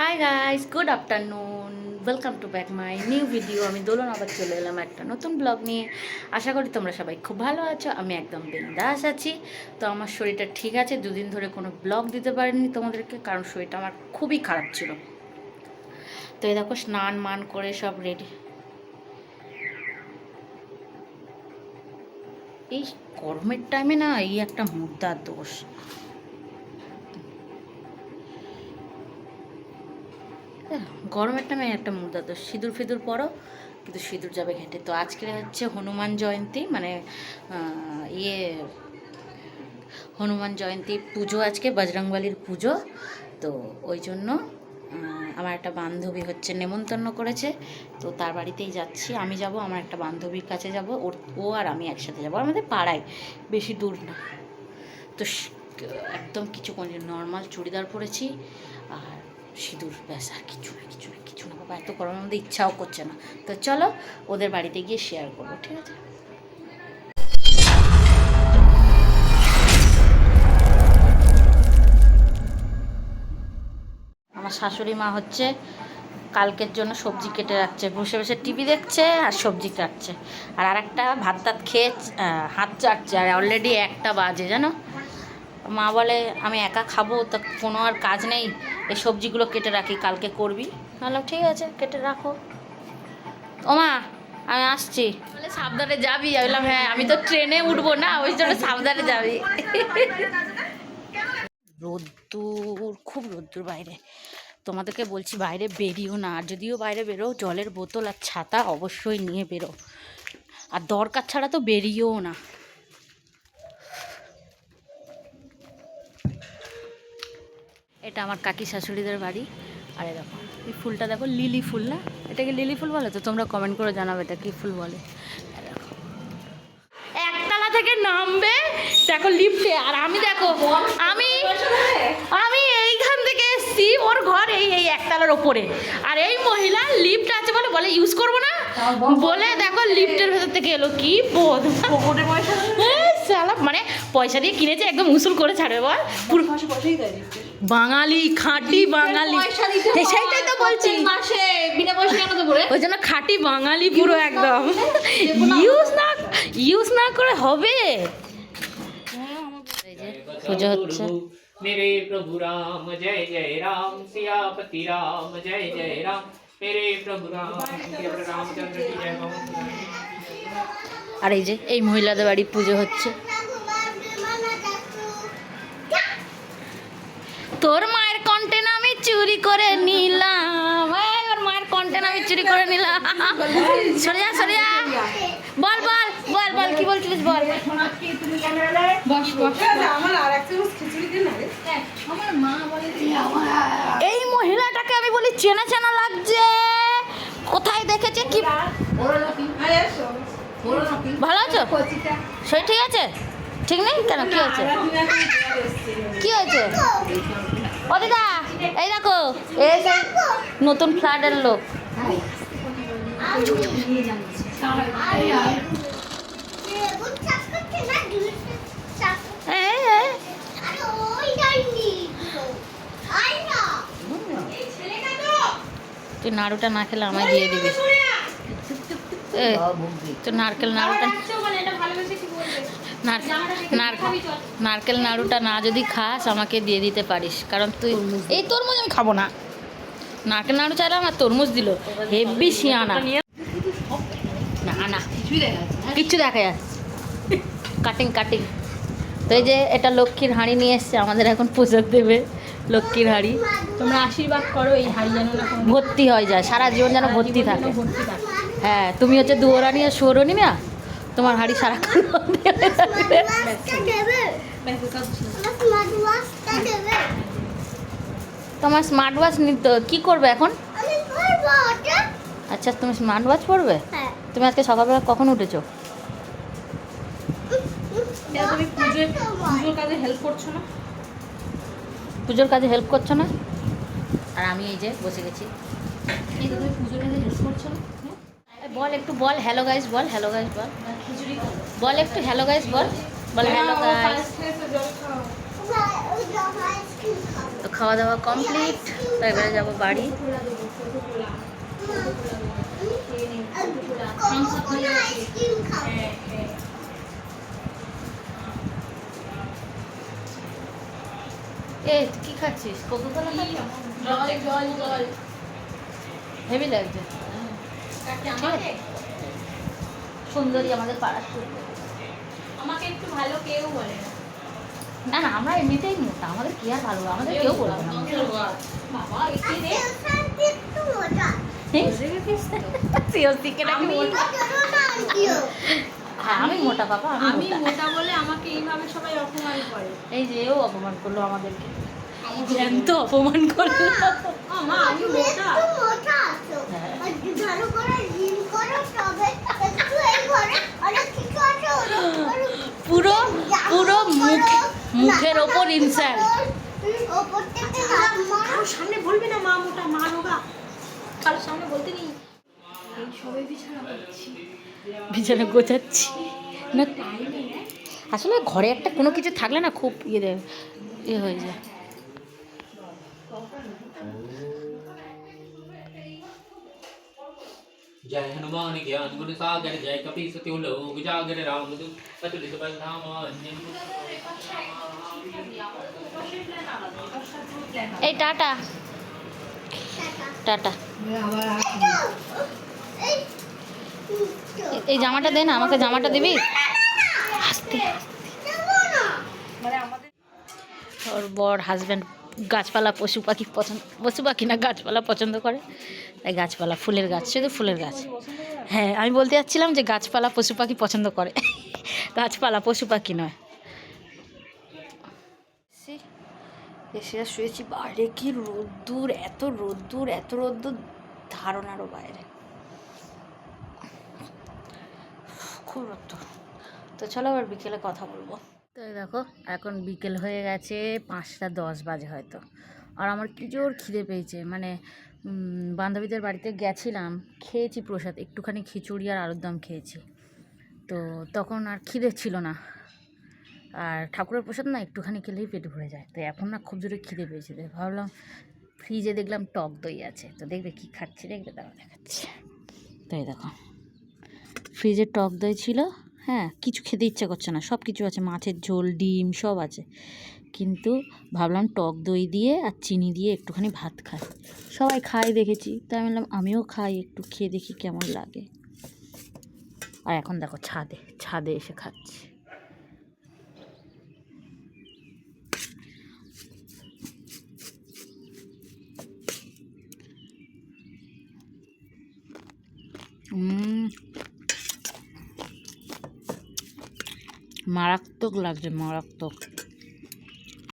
Hi guys good afternoon welcome to back my new video আমি দোলন আবার চলে এলাম একটা নতুন ব্লগ নিয়ে। আশা করি তোমরা সবাই খুব ভালো আছো, আমি একদম বিন্দাস আছি। তো আমার শরীরটা ঠিক আছে, দুদিন ধরে কোনো ব্লগ দিতে পারিনি তোমাদেরকে, কারণ শরীরটা আমার খুবই খারাপ ছিল। তো এই দেখো, স্নান মান করে সব রেডি এই গরমের টাইমে না এই একটা মুদ্রার দোষ। গরমের টাইমে একটা মুদ্রা তো সিঁদুর ফিঁদুর পরো, কিন্তু সিঁদুর যাবে ঘেঁটে। তো আজকে হচ্ছে হনুমান জয়ন্তী মানে ইয়ে হনুমান জয়ন্তী পুজো আজকে, বজরংবলির পুজো। তো ওই জন্য আমার একটা বান্ধবী হচ্ছে, নেমন্তন্ন করেছে। তো তার বাড়িতেই যাচ্ছি। আমি যাব, আমার একটা বান্ধবীর কাছে যাব। ওর, ও আর আমি একসাথে যাব। আমাদের পাড়ায়, বেশি দূর না। তো একদম কিছু নর্মাল চুড়িদার পরেছি। আর সিঁদুর, ব্যাস, আর কিছু না কিছু না কিছু না। বাবা, এত গরমের মধ্যে ইচ্ছাও করছে না। তো চলো, ওদের বাড়িতে গিয়ে শেয়ার করব, ঠিক আছে? আমার শাশুড়ি মা হচ্ছে কালকের জন্য সবজি কেটে রাখছে। বসে বসে টিভি দেখছে আর সবজি কাটছে। আর আরেকটা ভাত টাত খেয়ে হাত চাটছে। আর অলরেডি একটা বাজে, জানো? মা বলে আমি একা খাব তা কোনো আর কাজ নেই। এই সবজিগুলো কেটে রাখি কালকে করবি? বললাম ঠিক আছে কেটে রাখো। ও মা আমি আসছি। বলে সাবধানে যাবি। আমি বললাম হ্যাঁ আমি তো ট্রেনে উঠবো না ওই জন্য সাবধানে যাবি। রোদ্দুর খুব রোদ্দুর বাইরে। তোমাদেরকে বলছি বাইরে বেরিও না। আর যদিও বাইরে বেরো জলের বোতল আর ছাতা অবশ্যই নিয়ে বেরো। আর দরকার ছাড়া তো বেরিয়েও না। এটা আমার কাকি শাশুড়িদের বাড়ি। আরে দেখো এই ফুলটা দেখো লিলি ফুল না? এটাকে লিলি ফুল বলে? তো তোমরা কমেন্ট করে জানাবে এটা কি ফুল বলে। একতলা থেকে নামবে দেখো লিফটে আর আমি দেখো আমি আমি এইখান থেকে এসছি ওর ঘর এই এই একতলার ওপরে। আর এই মহিলা লিফট আছে বলে বলে ইউজ করব না? বলে দেখো লিফটের ভেতর থেকে এলো কি বোধ। মানে পয়সা দিয়ে কিনেছে একদম উসুল করে ছাড়বে বল। পুরো বাঙালি খাঁটি বাঙালি। সেইটাই তো বলছি। মাসে বিনা পয়সা আমাদের ঘুরে ওই জন্য খাঁটি বাঙালি পুরো একদম। ইউজ না ইউজ না করে হবে। পুজো হচ্ছে। মেরে প্রভু রাম জয় জয় রাম সিয়াপতি রাম জয় জয় রাম। মেরে প্রভু রাম রামচন্দ্র আর এই যে এই মহিলাদের বাড়ি পুজো হচ্ছে। করে নিলাম। ওর মায়ের কন্টেন আমি চুরি করে নিলাম। সরে যা সরে যা বল বল বল বল, কি বলছিলিস, বল। এই মহিলাটাকে আমি বলি, চেনা চেনা লাগছে। কোথায় দেখেছে? কি ভালো আছো? সেই ঠিক আছে? ঠিক নেই? কেন, কি হয়েছে? কি হয়েছে? ও, দিদা। এই দেখো নতুন ফ্ল্যাটের লোক। তুই নাড়ুটা না খেলে আমায় দিয়ে দিবি। তুই নারকেল নাড়ুটা নার- নার- নারকেল নাড়ুটা না যদি খাস আমাকে দিয়ে দিতে পারিস। কারণ তুই এই তরমুজ আমি খাব না। নারকেল নাড়ু চাইলে আমার তরমুজ দিল। হেভি শিয়ানা না না। কিচ্ছু দেখা যাচ্ছে কাটিং কাটিং। তো এই যে এটা লক্ষ্মীর হাঁড়ি নিয়ে এসছে আমাদের এখন পুজো দেবে লক্ষ্মীর হাঁড়ি। তোমরা আশীর্বাদ করো এই হাঁড়ি যেন ভর্তি হয়ে যায় সারা জীবন যেন ভর্তি থাকে। ভর্তি থাকে। হ্যাঁ তুমি হচ্ছে দুয়ারানি আর সৌরনি না তোমার হাঁড়ি সারাক্ষণ তোমার স্মার্ট ওয়াচ নিতে কি করবে এখন? আচ্ছা তুমি স্মার্ট ওয়াচ পড়বে তুমি আজকে সকালবেলা কখন উঠেছো? তুমি পুজোর কাজে হেল্প করছ না? পুজোর কাজে হেল্প করছ না? আর আমি এই যে বসে গেছি। এই তুমি পুজোর কাজে হেল্প করছ না? হ্যাঁ? বল একটু বল হ্যালো গাইস বল হ্যালো গাইস বল। বল একটু হ্যালো গাইস বল। বল হ্যালো গাইস তো খাওয়া। দাওয়া কমপ্লিট তো এবারে যাব বাড়ি। এ কি খাচ্ছিস? কোকো জল জল হেভি লাগছে। সুন্দরী আমাদের পাড়ার সুন্দরী। আমাকে একটু ভালো কেউ বলে না। না না আমরা এমনিতেই মোটা আমাদের কি আর ভালো আমাদের কেউ বলবে না। বাবা একটু দে আমি- মোটা। হ্যাঁ আমি মোটা বাবা আমি মোটা। বলে আমাকে এইভাবে সবাই অপমান করে। এই যে ও অপমান করল আমাদেরকে। জ্যান্ত অপমান করল মা আমি মোটা। পুরো পুরো মুখ মুখের ওপর ইনসাল্ট সামনে বলবি না মা মোটা মা রোগা। কারোর সামনে বলতে নেই। সবাই বিছানা করছি। বিছানা গোছাচ্ছি। না আসলে ঘরে একটা কোনো কিছু থাকলে না খুব ইয়ে দেয় ইয়ে হয়ে যায়। जय हनुमान ज्ञान गुण सागर जय कपी सत्यो लोक जागर राम दू अतुलित बल धाम अंजन এই টাটা টাটা এ- এই জামাটা দে না আমাকে জামাটা দিবি আস্তে ওর বর হাজব্যান্ড গাছপালা পশু পাখি পছন্দ, পশু পাখি না, গাছপালা পছন্দ করে। তাই গাছপালা, ফুলের গাছ, শুধু ফুলের গাছ। হ্যাঁ আমি বলতে যাচ্ছিলাম যে গাছপালা পশু পাখি পছন্দ করে। গাছপালা পশু পাখি নয়। এসে শুয়েছি বাইরে, কি রোদ্দুর, এত রোদ্দুর এত রোদ্দুর, ধারণারও বাইরে। খুব রোদ্দুর। তো চলো আবার বিকেলে কথা বলব। তো দেখো, এখন বিকেল হয়ে গেছে, পাঁচটা দশ বাজে হয়তো। আর আমার কি জোর খিদে পেয়েছে মানে বান্ধবীদের বাড়িতে গেছিলাম, খেয়েছি প্রসাদ, একটুখানি খিচুড়ি আর আলুর দম খেয়েছি। তো তখন আর খিদে ছিল না। আর ঠাকুরের প্রসাদ না একটুখানি খেলেই পেট ভরে যায়। তো এখন না খুব জোরে খিদে পেয়েছে। ভাবলাম, ফ্রিজে দেখলাম টক দই আছে। তো দেখবে কি খাচ্ছি, দেখবে দাঁড়া দেখাচ্ছি। তো এই দেখো, ফ্রিজে টক দই ছিল হ্যাঁ কিছু খেতে ইচ্ছা করছে না। সব কিছু আছে মাছের ঝোল ডিম সব আছে। কিন্তু ভাবলাম টক দই দিয়ে আর চিনি দিয়ে একটুখানি ভাত খাই। সবাই খাই দেখেছি। তাই বললাম আমিও খাই একটু খেয়ে দেখি কেমন লাগে। আর এখন দেখো ছাদে ছাদে এসে খাচ্ছি। উম, মারাত্মক লাগছে মারাত্মক।